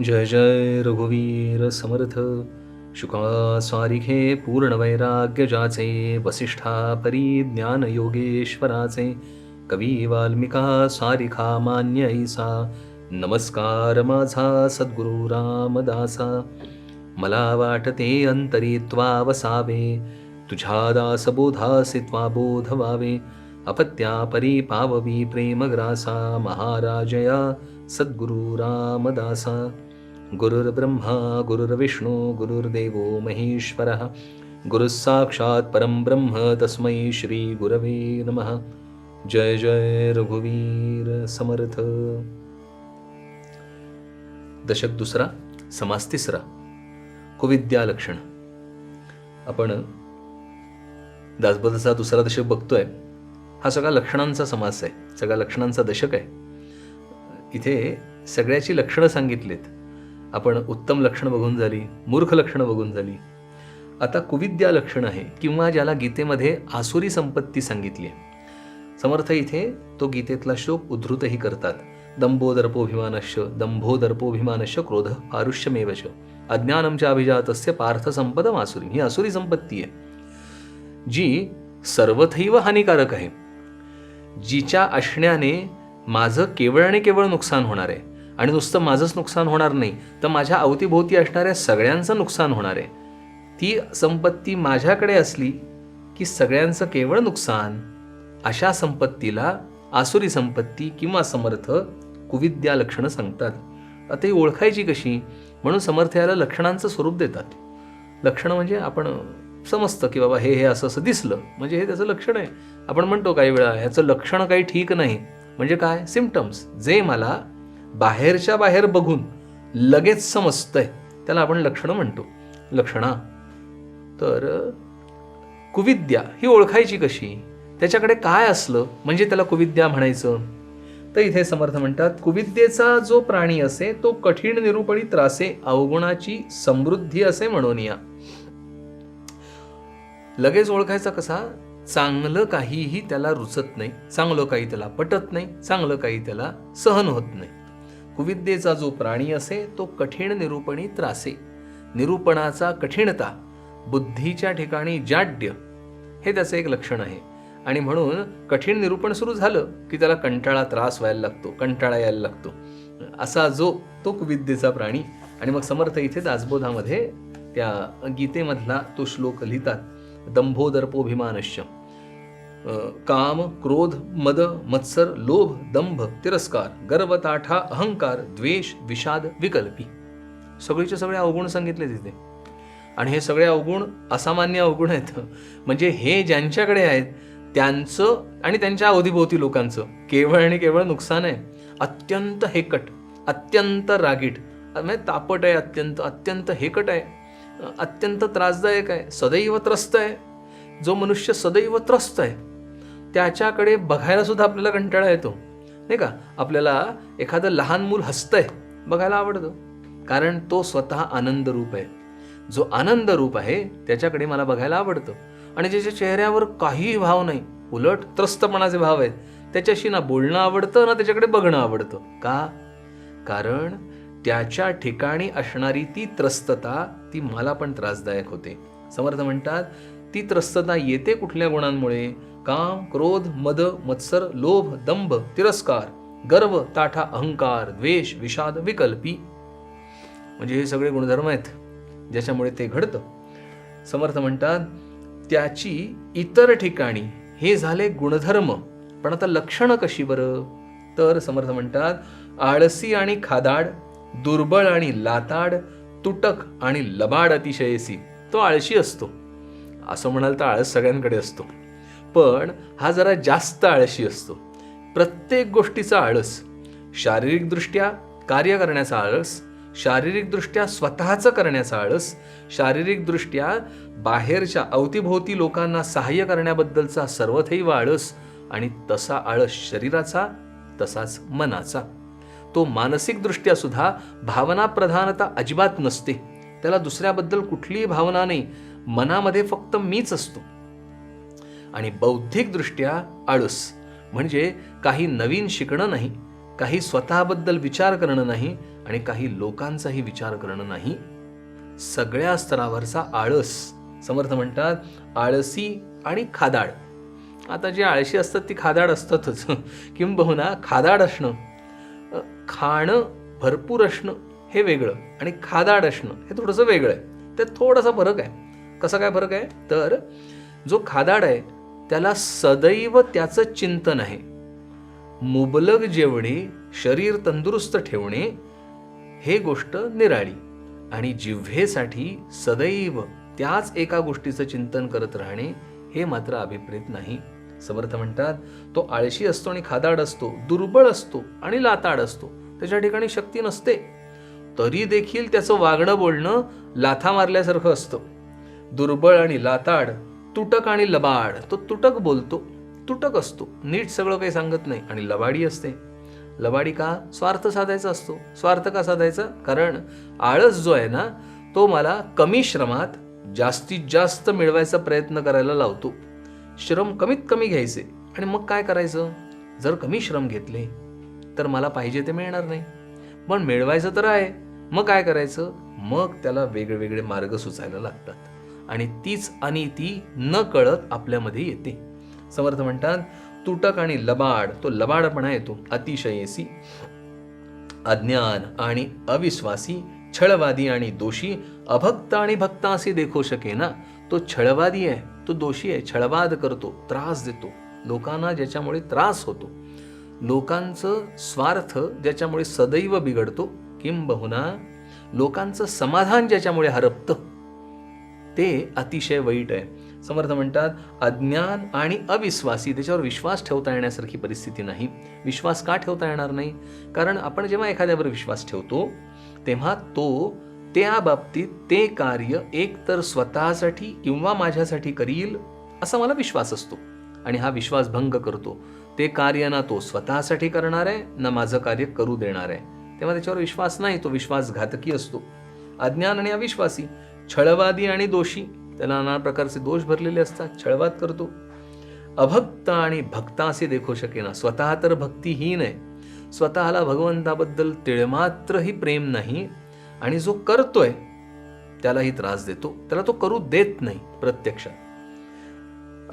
जय जय रघुवीर समर्थ। शुका पूर्णवैराग्य जाचे वसिष्ठा परी ज्ञान योगेश्वराचे। कवी वाल्मिका सारिखा मान्य ऐसा। नमस्कार माझा सद्गुरु रामदासा। मला वाटते अंतरी त्वा वसावे। तुझ्या दासबोधासी त्वा बोध अपत्या परी पाववी प्रेमग्रासा। महाराजया सद्गुरु रामदासा। गुरुर्ब्रह्मा गुरुर्विष्णू गुरुर्देवो महेश्वरः। गुरुः साक्षात् ब्रह्म तस्मै श्री गुरवे नमः। जय जय रघुवीर समर्थ। दशक दुसरा समास तिसरा कुविद्या लक्षण। आपण दासबदचा दुसरा दशक बघतोय. हा सगळा लक्षणांचा समास आहे सगळा लक्षणांचा दशक आहे. इथे सगळ्याची लक्षणं सांगितलीत. आपण उत्तम लक्षणं बघून झाली मूर्ख लक्षणं बघून झाली. आता कुविद्या लक्षण आहे किंवा ज्याला गीतेमध्ये आसुरी संपत्ती सांगितली आहे. समर्थ इथे तो गीतेतला श्लोक उद्धृतही करतात. दंभो दर्पोभिमानश्च दंभो दर्पोभिमानश्च क्रोध पारुष्यमेवश. अज्ञानमच्या अभिजातस्य पार्थ संपदम आसुरी ही आसुरी संपत्ती आहे. जी सर्वथैव हानिकारक आहे. जिच्या असण्याने माझं केवळ आणि केवळ नुकसान होणार आहे. आणि नुसतं माझंच नुकसान होणार नाही तर माझ्या अवतीभोवती असणाऱ्या सगळ्यांचं नुकसान होणार आहे. ती संपत्ती माझ्याकडे असली की सगळ्यांचं केवळ नुकसान. अशा संपत्तीला आसुरी संपत्ती किंवा समर्थ कुविद्या लक्षणं सांगतात. आता ही ओळखायची कशी? म्हणून समर्थ याला लक्षणांचं स्वरूप देतात. लक्षणं म्हणजे आपण समजतं की बाबा हे हे असं असं दिसलं. म्हणजे हे त्याचं लक्षण आहे. आपण म्हणतो काही वेळा ह्याचं लक्षण काही ठीक नाही. म्हणजे काय? सिमटम्स जे मला बाहेरच्या बाहेर बघून लगेच समजतंय. त्याला आपण लक्षणं म्हणतो. लक्षणा. तर कुविद्या ही ओळखायची कशी? त्याच्याकडे काय असलं? म्हणजे त्याला कुविद्या म्हणायचं? तर इथे समर्थ म्हणतात कुविद्येचा जो प्राणी असे तो कठीण निरूपणी त्रासे अवगुणाची समृद्धी असे म्हणून या. लगेच ओळखायचा कसा? चांगलं काहीही त्याला रुचत नाही. चांगलं काही त्याला पटत नाही. चांगलं काही त्याला सहन होत नाही. कुविद्येचा जो प्राणी असे तो कठीण निरूपणी त्रासे. निरूपणाचा कठीणता बुद्धीच्या ठिकाणी जाड्य हे त्याचं एक लक्षण आहे. आणि म्हणून कठीण निरूपण सुरू झालं की त्याला कंटाळा त्रास व्हायला लागतो कंटाळा यायला लागतो. असा जो तो कुविद्येचा प्राणी. आणि मग समर्थ इथे दासबोधामध्ये त्या गीतेमधला तो श्लोक लिहितात दंभोदरपोभिमानश्च. काम क्रोध मद मत्सर लोभ दंभ तिरस्कार गर्वताठा अहंकार द्वेष विषाद विकल्पी. सगळीचे सगळे अवगुण सांगितले तिथे. आणि हे सगळे अवगुण असामान्य अवगुण आहेत. म्हणजे हे ज्यांच्याकडे आहेत त्यांचं आणि त्यांच्या अवधीभोवती लोकांचं केवळ आणि केवळ नुकसान आहे. अत्यंत हेकट अत्यंत रागीट म्हणजे तापट आहे अत्यंत अत्यंत हेकट आहे. अत्यंत त्रासदायक आहे सदैव त्रस्त आहे. जो मनुष्य सदैव त्रस्त आहे त्याच्याकडे बघायला सुद्धा आपल्याला कंटाळा येतो. नाही का? आपल्याला एखादं लहान मूल हसतंय बघायला आवडतं. कारण तो स्वतः आनंद रूप आहे. जो आनंद रूप आहे त्याच्याकडे मला बघायला आवडतं. आणि ज्याच्या चेहऱ्यावर काहीही भाव नाही उलट त्रस्तपणाचे भाव आहेत त्याच्याशी ना बोलणं आवडतं ना त्याच्याकडे बघणं आवडतं. का? कारण त्याच्या ठिकाणी असणारी ती त्रस्तता ती मला पण त्रासदायक होते. समर्थ म्हणतात ती त्रस्तता येते कुठल्या गुणांमुळे? काम क्रोध मद मत्सर लोभ दंभ तिरस्कार गर्व ताठा अहंकार द्वेष विषाद विकल्पी. म्हणजे हे सगळे गुणधर्म आहेत ज्याच्यामुळे ते घडतं. समर्थ म्हणतात त्याची इतर ठिकाणी हे झाले गुणधर्म पण आता लक्षणं कशी बरं? तर समर्थ म्हणतात आळसी आणि खादाड दुर्बळ आणि लाताड तुटक आणि लबाड अतिशयसी तो आळशी असतो. असं म्हणाल तर आळस सगळ्यांकडे असतो. पण हा जरा जास्त आळशी असतो. प्रत्येक गोष्टीचा आळस शारीरिकदृष्ट्या कार्य करण्याचा आळस शारीरिकदृष्ट्या स्वतःचं करण्याचा आळस शारीरिकदृष्ट्या बाहेरच्या अवतीभोवती लोकांना सहाय्य करण्याबद्दलचा सर्वथैव आळस आणि तसा आळस शरीराचा तसाच मनाचा. तो मानसिकदृष्ट्या सुद्धा भावना प्रधानता अजिबात नसते. त्याला दुसऱ्याबद्दल कुठलीही भावना नाही. मनामध्ये फक्त मीच असतो. आणि बौद्धिकदृष्ट्या आळस. म्हणजे काही नवीन शिकणं नाही काही स्वतःबद्दल विचार करणं नाही आणि काही लोकांचाही विचार करणं नाही. सगळ्या स्तरावरचा आळस. समर्थ म्हणतात आळसी आणि खादाड. आता जे आळशी असतात ती खादाड असतातच. किंबहुना खादाड असणं खाणं भरपूर असणं हे वेगळं आणि खादाड असणं हे थोडंसं वेगळं आहे. त्यात थोडासा फरक आहे. कसा काय फरक आहे? तर जो खादाड आहे त्याला सदैव त्याचं चिंतन आहे. मुबलक जेवणे शरीर तंदुरुस्त ठेवणे हे गोष्ट निराळी. आणि जिव्हेसाठी सदैव त्याच एका गोष्टीचं चिंतन करत राहणे हे मात्र अभिप्रेत नाही. समर्थ म्हणतात तो आळशी असतो आणि खादाड असतो दुर्बळ असतो आणि लाताड असतो. त्याच्या ठिकाणी शक्ती नसते. तरी देखील त्याचं वागणं बोलणं लाथा मारल्यासारखं असतं. दुर्बळ आणि लाताड तुटक आणि लबाड. तो तुटक बोलतो तुटक असतो. नीट सगळं काही सांगत नाही आणि लबाडी असते. लबाडी का? स्वार्थ साधायचा असतो. स्वार्थ का साधायचा? कारण आळस जो आहे ना तो मला कमी श्रमात जास्तीत जास्त मिळवायचा प्रयत्न करायला लावतो. श्रम कमीत कमी घ्यायचे. आणि मग काय करायचं? जर कमी श्रम घेतले तर मला पाहिजे ते मिळणार नाही. पण मिळवायचं तर आहे. मग काय करायचं? मग त्याला वेगवेगळे मार्ग सुचायला लागतात. आणि तीच अनिती न कळत आपल्यामध्ये येते. समर्थ म्हणतात तुटक आणि लबाड तो लबाडपणा येतो अतिशयेसी. अज्ञान आणि अविश्वासी छळवादी आणि दोषी अभक्त आणि भक्त असे देखो शके ना? तो छळवादी आहे तो दोषी आहे छळवाद करतो त्रास देतो. लोकांना ज्याच्यामुळे त्रास होतो. लोकांचं स्वार्थ ज्याच्यामुळे सदैव बिघडतो किंबहुना लोकांचं समाधान ज्याच्यामुळे हरपतं ते अतिशय वाईट आहे. समर्थ म्हणतात अज्ञान आणि अविश्वासी त्याच्यावर विश्वास ठेवता येण्यासारखी परिस्थिती नाही. विश्वास का ठेवता येणार नाही? कारण आपण जेव्हा एखाद्यावर विश्वास ठेवतो तेव्हा तो त्या बाबतीत ते कार्य एकतर स्वतःसाठी किंवा माझ्यासाठी करील असा मला विश्वास असतो. आणि हा विश्वास भंग करतो. ते कार्य ना तो स्वतःसाठी करणार आहे ना माझं कार्य करू देणार आहे. तेव्हा त्याच्यावर विश्वास नाही तो विश्वासघातकी असतो. अज्ञान आणि अविश्वासी छळवादी आणि दोषी. त्याला नाना प्रकारचे दोष भरलेले असतात. छळवाद करतो. अभक्त आणि भक्तासे देखो शकेना. स्वतः तर भक्तीहीन आहे. स्वतःला भगवंताबद्दल तिळमात्रही प्रेम नाही. आणि जो करतोय त्यालाही त्रास देतो. त्याला तो करू देत नाही प्रत्यक्षात.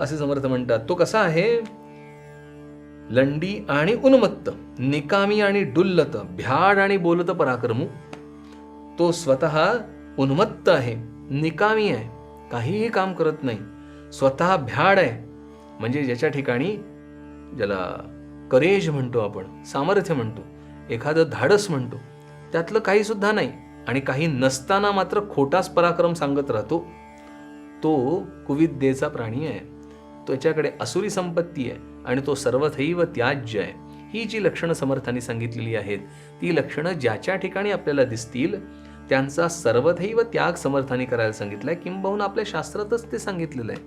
असे समर्थ म्हणतात तो कसा आहे? लंडी आणि उन्मत्त निकामी आणि डुल्लत भ्याड आणि बोलत पराक्रमू. तो स्वतः उन्मत्त आहे निकामी आहे काहीही काम करत नाही स्वतः भ्याड आहे. म्हणजे ज्याच्या ठिकाणी ज्याला करेज म्हणतो आपण सामर्थ्य म्हणतो एखादं धाडस म्हणतो त्यातलं काहीसुद्धा नाही आणि काही नसताना मात्र खोटाच पराक्रम सांगत राहतो. तो कुविद्येचा प्राणी आहे. त्याच्याकडे असुरी संपत्ती आहे आणि तो सर्वथैव त्याज्य आहे. ही जी लक्षणं समर्थांनी सांगितलेली आहेत ती लक्षणं ज्याच्या ठिकाणी आपल्याला दिसतील त्यांचा सर्वधैव त्याग समर्थाने करायला सांगितलाय. किंबहुना आपल्या शास्त्रातच ते सांगितलेलं आहे.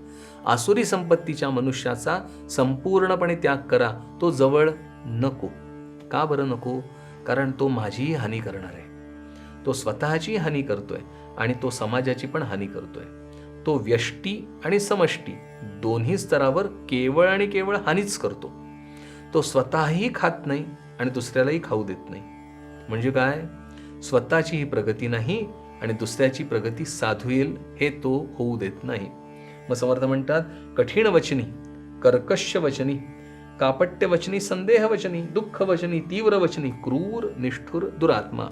आसुरी संपत्तीच्या मनुष्याचा संपूर्णपणे त्याग करा. तो जवळ नको. का बरं नको? कारण तो माझीही हानी करणार आहे. तो स्वतःची हानी करतोय आणि तो समाजाची पण हानी करतोय. तो व्यष्टी आणि समष्टी दोन्ही स्तरावर केवळ आणि केवळ हानीच करतो. तो स्वतःही खात नाही आणि दुसऱ्यालाही खाऊ देत नाही. म्हणजे काय? स्वतःची ही प्रगती नाही आणि दुसऱ्याची प्रगती साधू येईल हे तो होऊ देत नाही. मग समर्थ म्हणतात कठीण वचनी कर्कश वचनी कापट्य वचनी संदेह वचनी दुःख वचनी तीव्र वचनी क्रूर निष्ठुर दुरात्मा.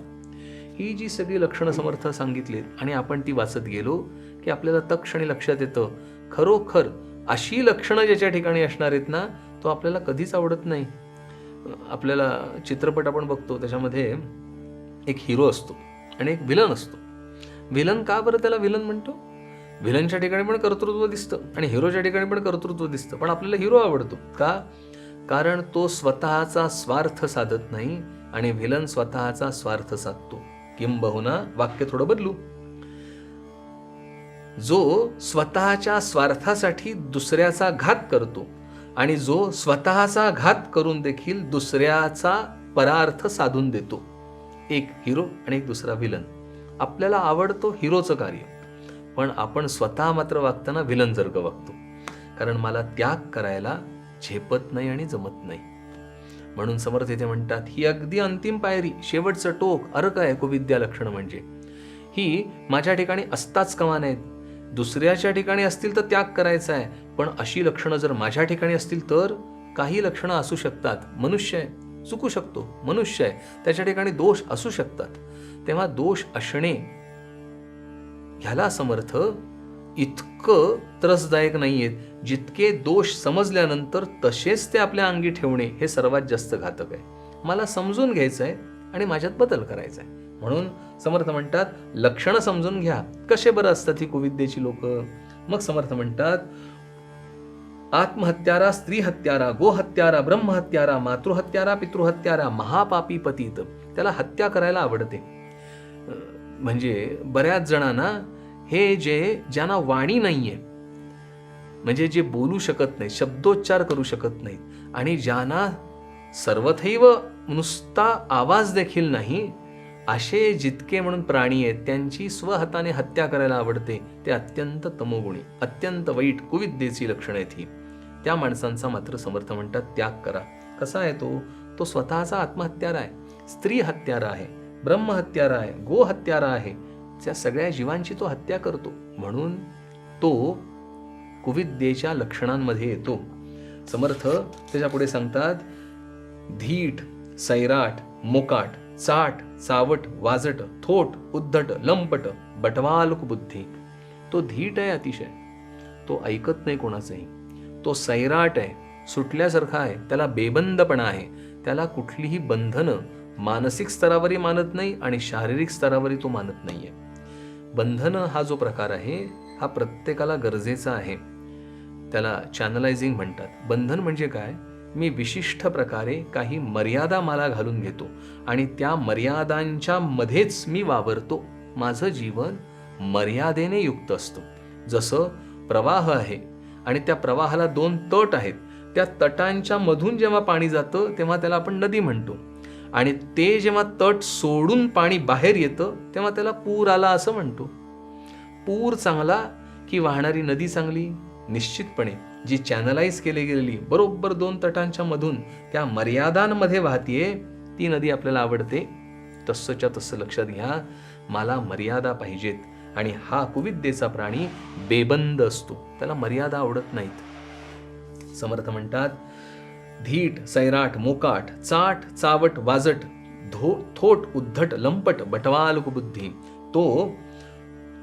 ही जी सगळी लक्षणं समर्थ सांगितलीत आणि आपण ती वाचत गेलो की आपल्याला तक्षणी लक्षात येतं. खरोखर अशी लक्षणं ज्याच्या ठिकाणी असणार आहेत ना तो आपल्याला कधीच आवडत नाही. आपल्याला चित्रपट आपण बघतो त्याच्यामध्ये एक हिरो असतो आणि एक विलन असतो. विलन का बरं त्याला विलन म्हणतो? विलनच्या ठिकाणी पण कर्तृत्व दिसतं आणि हिरोच्या ठिकाणी पण कर्तृत्व दिसतं पण आपल्याला हिरो आवडतो. का? कारण तो स्वतःचा स्वार्थ साधत नाही आणि विलन स्वतःचा स्वार्थ साधतो. किंबहुना वाक्य थोडं बदलू. जो स्वतःच्या स्वार्थासाठी दुसऱ्याचा घात करतो आणि जो स्वतःचा घात करून देखील दुसऱ्याचा परार्थ साधून देतो. एक हिरो आणि एक दुसरा विलन आपल्याला आवडतो हिरोचं कार्य. पण आपण स्वतः मात्र वागताना विलन जर्ग वागतो. कारण मला त्याग करायला झेपत नाही आणि जमत नाही. म्हणून समर्थ इथे म्हणतात ही अगदी अंतिम पायरी शेवटचं टोक अर्क आहे कुविद्या लक्षण म्हणजे. ही माझ्या ठिकाणी असताच कमा नाहीत दुसऱ्याच्या ठिकाणी असतील तर त्याग करायचा आहे. पण अशी लक्षणं जर माझ्या ठिकाणी असतील तर काही लक्षणं असू शकतात. मनुष्य आहे. चुकू शकतो. मनुष्य आहे. त्याच्या ठिकाणी दोष असू शकतात. तेव्हा दोष असणे ह्याला समर्थ इतकं त्रसदायक नाहीयेत. जितके दोष समजल्यानंतर तसेच ते आपल्या अंगी ठेवणे हे सर्वात जास्त घातक आहे. मला समजून घ्यायचं आहे आणि माझ्यात बदल करायचा आहे म्हणून समर्थ म्हणतात लक्षणं समजून घ्या. कसे बरं असतात ही कुविद्येची लोक? मग समर्थ म्हणतात आत्महत्यारा स्त्री हत्यारा गोहत्यारा ब्रह्महत्यारा मातृहत्यारा पितृहत्यारा महापापी पतीत. त्याला हत्या करायला आवडते. म्हणजे बऱ्याच जणांना हे जे ज्यांना वाणी नाहीये म्हणजे जे बोलू शकत नाही शब्दोच्चार करू शकत नाहीत आणि ज्यांना सर्वथैव नुसता आवाज देखील नाही असे जितके म्हणून प्राणी आहेत त्यांची स्वहाताने हत्या करायला आवडते. ते अत्यंत तमोगुणी अत्यंत वाईट कुविद्येची लक्षणं आहेत ही. त्या माणसांचा मात्र समर्थ म्हणतात त्याग करा. कसा आहे तो? तो स्वतःचा आत्महत्यारा आहे स्त्री हत्यारा आहे ब्रह्महत्यारा आहे गो हत्यारा आहे. त्या सगळ्या जीवांची तो हत्या करतो. म्हणून तो कुविद्येच्या लक्षणांमध्ये येतो. समर्थ त्याच्यापुढे सांगतात धीट सैराट मोकाट चाट चावट वाजट थोट उद्धट लंपट बटवालक बुद्धी. तो धीट आहे अतिशय. तो ऐकत नाही कोणाचंही. तो सैराट आहे सुटल्यासारखा आहे त्याला बेबंदपणा आहे त्याला कुठलीही बंधनं मानसिक स्तरावरही मानत नाही आणि शारीरिक स्तरावरही तो मानत नाही आहे बंधनं हा जो प्रकार आहे हा प्रत्येकाला गरजेचा आहे. त्याला चॅनलायझिंग म्हणतात. बंधन म्हणजे काय? मी विशिष्ट प्रकारे काही मर्यादा मला घालून घेतो आणि त्या मर्यादांच्या मध्येच मी वावरतो. माझं जीवन मर्यादेने युक्त असतं. जसं प्रवाह आहे आणि त्या प्रवाहाला दोन तट आहेत. त्या तटांच्या मधून जेव्हा पाणी जातं तेव्हा त्याला आपण नदी म्हणतो. आणि ते जेव्हा तट सोडून पाणी बाहेर येतं तेव्हा त्याला पूर आला असं म्हणतो. पूर चांगला की वाहणारी नदी चांगली? निश्चितपणे. जी चॅनलाइज केली गेलेली बरोबर दोन तटांच्या मधून त्या मर्यादांमध्ये वाहतीये ती नदी आपल्याला आवडते. तसंच्या तसं लक्षात घ्या. मला मर्यादा पाहिजेत. आणि हा कुविद्येचा प्राणी बेबंद असतो. त्याला मर्यादा आवडत नाहीत. समर्थ म्हणतात धीट सैराट मोकाट चाट चावट वाजट धो थोट उद्धट लंपट बटवाल कुबुद्धी. तो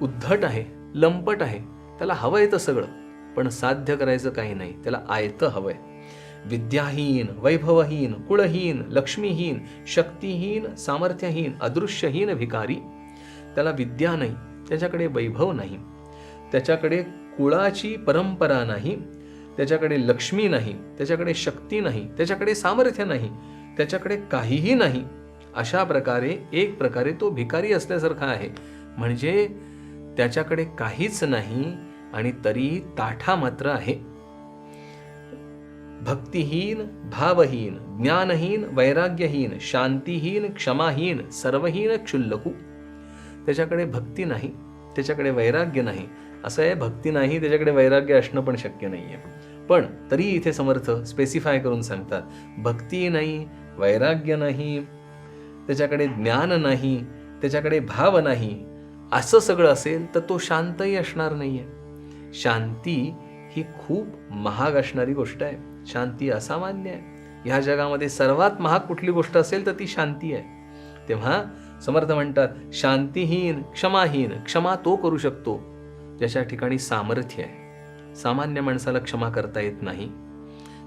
उद्धट आहे लंपट आहे. त्याला हवं तर सगळं. पण साध्य करायचं काही नाही. त्याला आयतं हवंय. विद्याहीन वैभवहीन कुळहीन लक्ष्मीहीन शक्तिहीन सामर्थ्यहीन अदृश्यहीन भिकारी. त्याला विद्या नाही. त्याच्याकडे वैभव नाही. त्याच्याकडे कुळाची परंपरा नाही. त्याच्याकडे लक्ष्मी नाही. त्याच्याकडे शक्ती नाही. त्याच्याकडे सामर्थ्य नाही. त्याच्याकडे काहीही नाही. अशा प्रकारे एक प्रकारे तो भिकारी असल्यासारखा आहे. म्हणजे त्याच्याकडे काहीच नाही आणि तरी ताठा मात्र आहे. भक्तिहीन भावहीन ज्ञानहीन वैराग्यहीन शांतीहीन क्षमाहीन सर्वहीन क्षुल्लकू. त्याच्याकडे भक्ती नाही त्याच्याकडे वैराग्य नाही. असं आहे भक्ती नाही त्याच्याकडे वैराग्य असणं पण शक्य नाही आहे पण तरी इथे समर्थ स्पेसिफाय करून सांगतात भक्ती नाही वैराग्य नाही त्याच्याकडे ज्ञान नाही त्याच्याकडे भाव नाही. असं सगळं असेल तर तो शांतही असणार नाही आहे शांती ही खूप महाग असणारी गोष्ट आहे. शांती असामान्य आहे. ह्या जगामध्ये सर्वात महाग कुठली गोष्ट असेल तर ती शांती आहे. तेव्हा समर्थ म्हणतात शांतीहीन क्षमाहीन क्षमा तो करू शकतो ज्याच्या ठिकाणी सामर्थ्य आहे. सामान्य माणसाला क्षमा करता येत नाही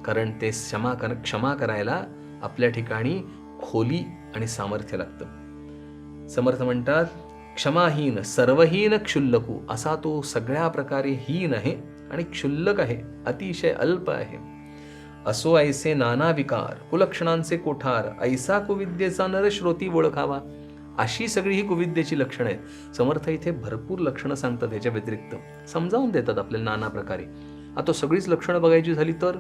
कारण ते क्षमा कर क्षमा करायला आपल्या ठिकाणी खोली आणि सामर्थ्य लागतं. समर्थ म्हणतात क्षमाहीन सर्वहीन क्षुल्लकू असा तो सगळ्या प्रकारे हीन आहे आणि क्षुल्लक आहे अतिशय अल्प आहे. असो ऐसे नाना विकार कुलक्षणांचे कोठार ऐसा कुविद्येचा नर श्रोती ओळखावा अशी सगळी ही कुविद्येची लक्षणं आहेत. समर्थ इथे भरपूर लक्षणं सांगतात याच्या व्यतिरिक्त. समजावून देतात आपल्याला नाना प्रकारे. आता सगळीच लक्षणं बघायची झाली तर?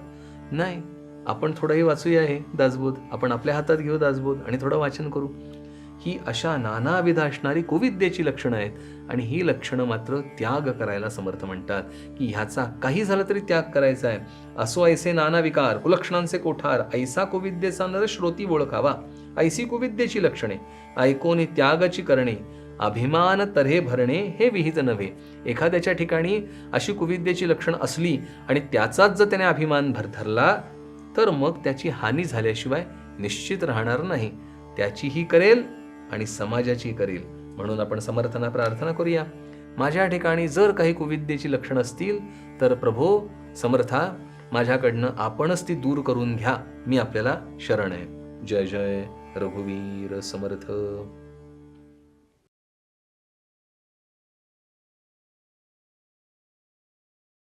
नाही. आपण थोडंही वाचूया हे दासबोध. आपण आपल्या हातात घेऊ दासबोध आणि थोडं वाचन करू. ही अशा नानाविध असणारी कुविद्येची लक्षणं आहेत. आणि ही लक्षणं मात्र त्याग करायला समर्थ म्हणतात. की ह्याचा काही झालं तरी त्याग करायचा आहे असो ऐसे नाना विकार कुलक्षणांचे कोठार ऐसा कुविद्येचा नर श्रोती ओळखावा. ऐसी कुविद्येची लक्षणे ऐकोने त्यागाची करणे. अभिमान तऱ्हे भरणे हे विहित नव्हे. एखाद्याच्या ठिकाणी अशी कुविद्येची लक्षणं असली आणि त्याचाच जर त्याने अभिमान भर धरला तर मग त्याची हानी झाल्याशिवाय निश्चित राहणार नाही. त्याचीही करेल आणि समाजाची करेल. म्हणून आपण समर्थना प्रार्थना करूया. माझ्या ठिकाणी जर काही कुविद्येची लक्षणं असतील तर प्रभो समर्था माझ्याकडनं आपणच ती दूर करून घ्या. मी आपल्याला शरण आहे. जय जय. रघुवीर समर्थ.